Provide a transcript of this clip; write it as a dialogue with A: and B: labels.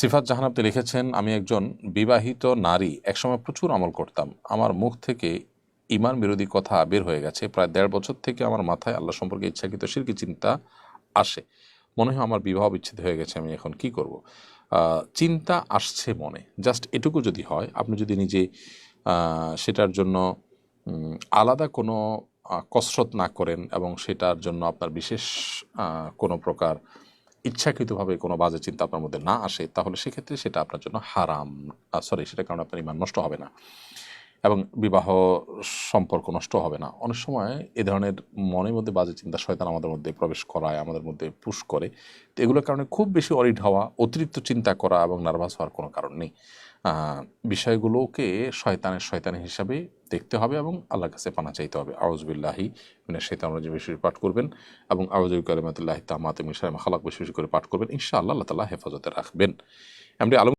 A: সিফাত জাহান আপনি লিখেছেন, আমি একজন বিবাহিত নারী, একসময় প্রচুর আমল করতাম। আমার মুখ থেকে ইমান বিরোধী কথা বের হয়ে গেছে। প্রায় দেড় বছর থেকে আমার মাথায় আল্লাহ সম্পর্কে ইচ্ছাকৃত সিরকি চিন্তা আসে। মনে হয় আমার বিবাহ বিচ্ছেদ হয়ে গেছে, আমি এখন কি করব? চিন্তা আসছে মনে। জাস্ট এটুকু যদি হয়, আপনি যদি নিজে সেটার জন্য আলাদা কোনো কসরত না করেন এবং সেটার জন্য আপনার বিশেষ কোনো প্রকার ইচ্ছাকৃতভাবে কোনো বাজে চিন্তা আপনার মধ্যে না আসে, তাহলে সেক্ষেত্রে সেটা আপনার জন্য হারাম। সরি সেটা কারণে আপনার ইমান নষ্ট হবে না এবং বিবাহ সম্পর্ক নষ্ট হবে না। অনেক সময় এ ধরনের মনের মধ্যে বাজে চিন্তা শয়তান আমাদের মধ্যে প্রবেশ করায়, আমাদের মধ্যে পুশ করে। তো এগুলোর কারণে খুব বেশি অরিড হওয়া, অতিরিক্ত চিন্তা করা এবং নার্ভাস হওয়ার কোনো কারণ নেই। বিষয়গুলোকে শয়তানের শয়তানি হিসাবে দেখতে হবে এবং আল্লাহর কাছে পানা চাইতে হবে। আউজবিল্লাহি মিনা শৈতান আমরা বেশি পাঠ করবেন এবং আউজুল কালিমাতুল্লাহ তামাতে মিশাই খালাক বেশি বেশি করে পাঠ করবেন ইনশাআল্লাহ আল্লাহ তালা হেফাজতে রাখবেন। এমনি আলম